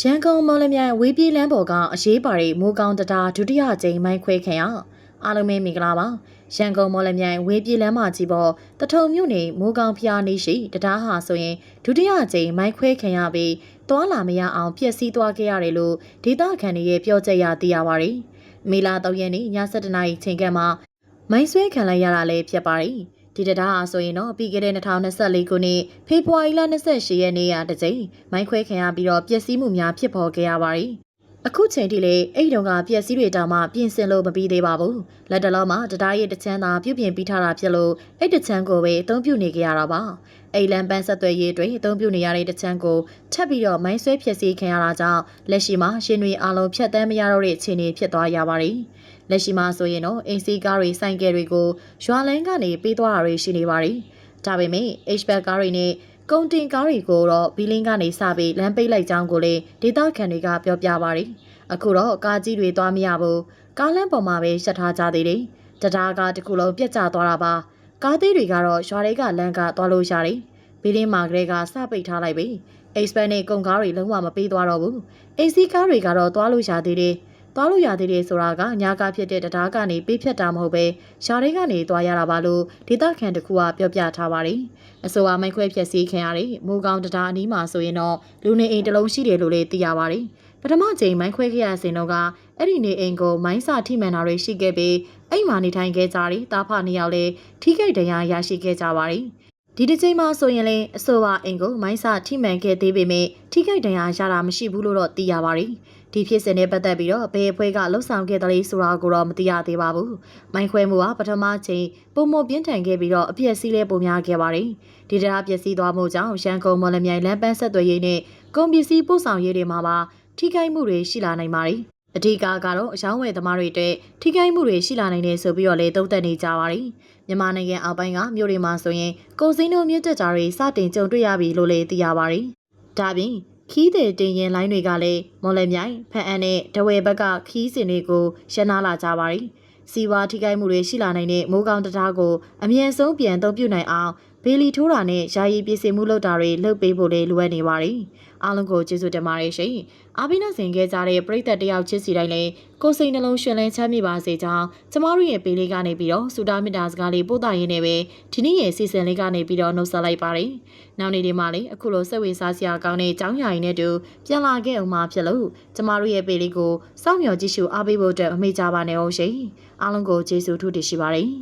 ရန်ကုန်မော်လမြိုင်ဝေးပြေးလမ်းပေါ်ကအရေးပါတဲ့မိုးကောင်းတတာဒုတိယကြိမ်မိုင်းခွဲခင်ရအားလုံးပဲမင်္ဂလာပါရန်ကုန်မော်လမြိုင်ဝေးပြေးလမ်းမကြီးပေါ်တထုံမြို့နယ်မိုးကောင်းဖျားနေရှိတတားဟာဆိုရင်ဒုတိယကြိမ်မိုင်းခွဲခင်ရပြီးသွားလာမရအောင်ပြက်စီးသွားခဲ့ရတယ်လို့ဒေသခံတွေရဲ့ပြောချက်ရသိရပါတယ်မေလာ၃ရက်နေ့ည7:00နာရီချိန်ကမှမိုင်းဆွဲခံလိုက်ရတာလည်းဖြစ်ပါတယ် ဒီတရားဟာဆိုရင်တော့ပြီးခဲ့တဲ့2024ခုနှစ်ဖေဖော်ဝါရီလ28ရက်နေ့ကတကြိမ်မိုင်းခွဲခံရပြီးတော့ပျက်စီးမှုများဖြစ်ပေါ်ခဲ့ရပါတယ်။ အခုချိန်ထိလေအဲ့တုန်းကပျက်စီးတွေတောင်မှပြင်ဆင်လို့မပြီးသေးပါဘူး။လက်တလုံးမှာတရားရဲ့တချမ်းသာပြုပြင်ပြီးထားတာဖြစ်လို့အဲ့တချမ်းကိုပဲအသုံးပြုနေကြရတာပါ။အိလန်ပန်းဆက်သွယ်ရေးတွေအသုံးပြုနေရတဲ့တချမ်းကိုထပ်ပြီးတော့မိုင်းဆွဲဖျက်ဆီးခံရတာကြောင့်လက်ရှိမှာရှင်တွေအလုံးဖြတ်တမ်းမရတော့တဲ့အခြေအနေဖြစ်သွားရပါတယ်။လက်ရှိမှာဆိုရင်တော့အင်စီကားတွေဆိုင်ကယ်တွေကိုရွာလန်းကနေပေးသွားတာတွေရှိနေပါတယ်။ဒါပေမဲ့ HBack ကားတွေနဲ့ ကုန်တင်ကားတွေကိုတော့ဘီလင်းကနေစပြီးလမ်းပိတ်လိုက်ကြောင်းကိုလည်းဒေသခံတွေကပြောပြပါတယ်။အခုတော့ကားကြီးတွေသွားမရဘူး။ကားလမ်းပေါ်မှာပဲရှက်ထားကြသေးတယ်။တရားကားတစ်ခုလုံးပြတ်ကျသွားတာပါ။ကားသေးတွေကတော့ရွာတွေကလမ်းကသွားလို့ရတယ်။ဘီလင်းမာကလေးကစပိတ်ထားလိုက်ပြီ။ HBack နဲ့ကုန်ကားတွေလုံးဝမပေးသွားတော့ဘူး။ AC ကားတွေကတော့သွားလို့ရသေးတယ်။ သွားလို့ရသေးတယ်ဆိုတာကညာကားဖြစ်တဲ့တရားကနေပေးဖြတ်တာမဟုတ်ပဲရှားတွေကနေသွားရတာပါလို့ဒေသခံတကူကပြောပြထားပါတယ်။အဆိုပါမိုက်ခွဲဖြက်စီးခံရတဲ့မိုးကောင်းတရားအနီးမှာဆိုရင်တော့လူနေအိမ်တစ်လုံးရှိတယ်လို့လည်းသိရပါတယ်။ပထမချိန်မိုင်းခွဲခဲ့ရစဉ်တော့ကအဲ့ဒီနေအိမ်ကိုမိုင်းစာထိမှန်တာတွေရှိခဲ့ပြီးအဲ့မှာနေထိုင်ခဲ့ကြတဲ့တာဖနှစ်ယောက်လည်းထိခိုက်ဒဏ်ရာရရှိခဲ့ကြပါတယ်။ ဒီတစ်ချိန်မှာဆိုရင်လည်းအဆိုပါအိမ်ကိုမိုင်းစာထိမှန်ခဲ့သေးပေမဲ့ထိခိုက်ဒဏ်ရာရတာမရှိဘူးလို့တော့သိရပါတယ်။ဒီဖြစ်စဉ်နဲ့ပတ်သက်ပြီးတော့ဘယ်အဖွဲ့ကလှုပ်ဆောင်ခဲ့တယ်လဲဆိုတာကိုတော့မသိရသေးပါဘူး။မိုင်းခွဲမှုကပထမချိန်ပုံမပြင်းထန်ခဲ့ပြီးတော့အပြည့်စည်းလဲပုံများခဲ့ပါတယ်။ဒီတရားပျက်စီးသွားမှုကြောင့်ရန်ကုန်မော်လမြိုင်လမ်းပန်းဆက်သွယ်ရေးနဲ့ကုန်ပစ္စည်းပို့ဆောင်ရေးတွေမှာပါထိခိုက်မှုတွေရှိလာနိုင်ပါတယ်။ အဓိကကတော့အယောင်းဝယ်သမားတွေအတွက်ထိခိုက်မှုတွေရှိလာနိုင်တယ်ဆိုပြီးတော့လည်းသုံးသပ်နေကြပါတယ်။မြန်မာနိုင်ငံအောက်ပိုင်းကမြို့တွေမှာဆိုရင်ကုန်စည်နှုန်းမြင့်တက်ကြတွေစတင်ကြုံတွေ့ရပြီလို့လည်းသိရပါတယ်။ဒါပြင်ခီးတဲ့တင်ရင်လိုင်းတွေကလည်းမော်လမြိုင်ဖန်အန်နဲ့တဝဲဘက်ကခီးစင်တွေကိုရှင်းနာလာကြပါပြီ။စီဝါထိခိုက်မှုတွေရှိလာနိုင်တဲ့မိုးကောင်းတရားကိုအမြင့်ဆုံးပြန်သုံးပြနိုင်အောင် ဘေလီထိုးတာနဲ့ယာယီပြည်စင်မှုလုပ်တာတွေလုပ်ပေးဖို့လည်းလိုအပ်နေပါတယ်။အားလုံးကိုကျေးဇူးတင်ပါတယ်ရှင်။အားပေးနှဆင်ခဲ့ကြတဲ့ပရိသတ်တယောက်ချစ်စီတိုင်းလည်းကိုယ်စိတ်နှလုံးရှင်လန်းချမ်းမြေပါစေကြောင်းကျမတို့ရဲ့ပေးလေးကနေပြီးတော့စူတာမီတာစကားလေးပို့တာရင်းနဲ့ပဲဒီနေ့ရဲ့စီစဉ်လေးကနေပြီးတော့နှုတ်ဆက်လိုက်ပါတယ်။နောက်နေ့ဒီမှာလည်းအခုလိုစိတ်ဝင်စားစရာကောင်းတဲ့အကြောင်းအရာတွေနဲ့တူပြန်လာခဲ့အောင်မှာဖြစ်လို့ကျမတို့ရဲ့ပေးလေးကိုစောင့်မျှော်ကြည့်ရှုအားပေးဖို့အတွက်မမေ့ကြပါနဲ့အောင်ရှင်။အားလုံးကိုကျေးဇူးထူးတင်ရှိပါတယ်။